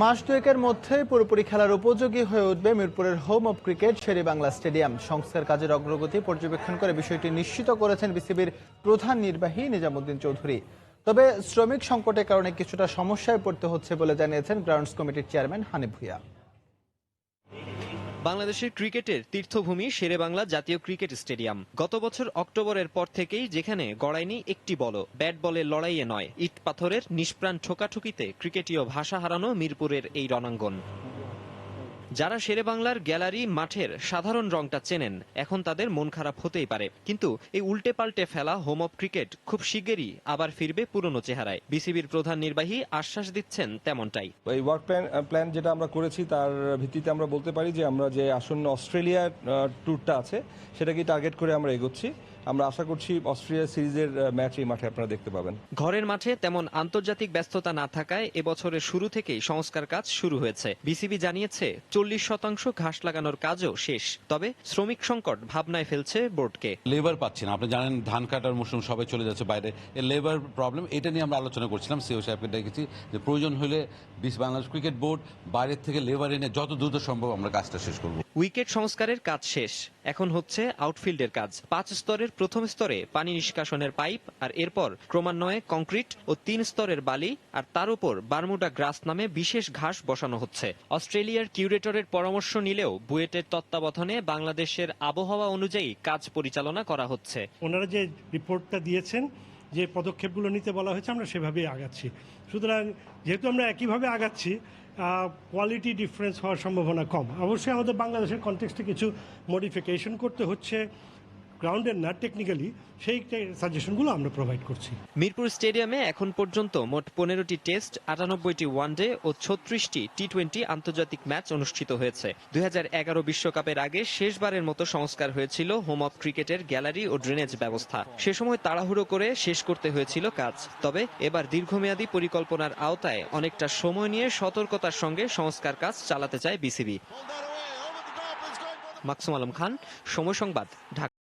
মাস দুয়েকের মধ্যে পুরোপুরি খেলার উপযোগী হয়ে উঠবে মিরপুরের home of cricket Sher-e Bangla stadium সংস্কার কাজের অগ্রগতি পর্যবেক্ষণ করে বিষয়টি নিশ্চিত করেছেন বিসিবির প্রধান নির্বাহী নিজামুদ্দিন চৌধুরী। তবে শ্রমিক সংকটের কারণে কিছুটা সমস্যায় পড়তে হচ্ছে বলে জানিয়েছেন গ্রাউন্ডস কমিটির চেয়ারম্যান হানিফ ভুইয়া। বাংলাদেশের ক্রিকেটের তীর্থভূমি শেরে বাংলা জাতীয় ক্রিকেট স্টেডিয়াম। গত বছর অক্টোবরের পর থেকেই যেখানে গড়ায়নি একটি বল ব্যাট বলে লড়াইয়ে নয়। ইট পাথরের নিষ্প্রাণ ঠোকাঠুকিতে ক্রিকেটীয় ভাষা হারানো মিরপুরের এই রণাঙ্গন। যারা শেরেবাংলার গ্যালারি মাঠের সাধারণ রংটা চেনেন, এখন তাদের মন খারাপ হতেই পারে। কিন্তু এই উল্টে পাল্টে ফেলা হোম অফ ক্রিকেট খুব শিগগিরই আবার ফিরবে পুরনো চেহারায়। বিসিবির প্রধান নির্বাহী আশ্বাস দিচ্ছেন তেমনটাই। এই ওয়ার্ক প্ল্যান প্ল্যান যেটা আমরা করেছি, তার ভিত্তিতে আমরা বলতে পারি যে আমরা যে আসন্ন অস্ট্রেলিয়া ট্যুরটা আছে সেটাকে টার্গেট করে আমরা এগোচ্ছি। আমরা আশা করছি অস্ট্রেলিয়া সিরিজের ম্যাচ এই মাঠে আপনারা দেখতে পাবেন। ঘরের মাঠে তেমন আন্তর্জাতিক ব্যস্ততা না থাকায় এবছরের শুরু থেকেই সংস্কার কাজ শুরু হয়েছে। বিসিবি জানিয়েছে চল্লিশ শতাংশ ঘাস লাগানোর কাজও শেষ। তবে শ্রমিক সংকট ভাবনায় ফেলছে বোর্ডকে। লেবার পাচ্ছি না। আপনি জানেন ধান কাটার মৌসুম সবাই চলে যাচ্ছে বাইরে। এই লেবার প্রবলেম এটা নিয়ে আমরা আলোচনা করছিলাম সিও সাহেবকে ডেকেছি যে প্রয়োজন হলে বিশ বাংলাদেশ ক্রিকেট বোর্ড বাইরের থেকে লেবার এনে যত দ্রুত সম্ভব আমরা কাজটা শেষ করব। উইকেট সংস্কারের কাজ শেষ। এখন হচ্ছে আউটফিল্ডের কাজ। পাঁচ স্তরের প্রথম স্তরে পানি নিষ্কাশনের পাইপ আর এরপর ক্রমান্বয়ে কংক্রিট ও তিন স্তরের বালি আর তার উপর বারমুডা গ্রাস নামে বিশেষ ঘাস বসানো হচ্ছে। অস্ট্রেলিয়ার কিউরেটরের পরামর্শ নিলেও বুয়েটের তত্ত্বাবধানে বাংলাদেশের আবহাওয়া অনুযায়ী কাজ পরিচালনা করা হচ্ছে। ওনারা যে রিপোর্টটা দিয়েছেন যে পদক্ষেপগুলো নিতে বলা হয়েছে, আমরা সেভাবেই আগাচ্ছি। সুতরাং যেহেতু আমরা একইভাবে আগাচ্ছি কোয়ালিটি ডিফারেন্স হওয়ার সম্ভাবনা কম। অবশ্যই আমাদের বাংলাদেশের কনটেক্সটে কিছু মডিফিকেশন করতে হচ্ছে। গ্রাউন্ডের না টেকনিক্যালি সেই সাজেশনগুলো আমরা প্রোভাইড করছি। মিরপুর স্টেডিয়ামে এখন পর্যন্ত মোট পনেরোটি টেস্ট আটানব্বইটি ওয়ানডে ও ছত্রিশটি টি টোয়েন্টি আন্তর্জাতিক ম্যাচ অনুষ্ঠিত হয়েছে। দুই বিশ্বকাপের আগে শেষবারের মতো সংস্কার হয়েছিল হোম অফ ক্রিকেটের গ্যালারি ও ড্রেনেজ ব্যবস্থা। সে সময় তাড়াহুড়ো করে শেষ করতে হয়েছিল কাজ। তবে এবার দীর্ঘমেয়াদী পরিকল্পনার আওতায় অনেকটা সময় নিয়ে সতর্কতার সঙ্গে সংস্কার কাজ চালাতে চায় বিসিবি। মাকসুম আলম খান সময় সংবাদ ঢাকা।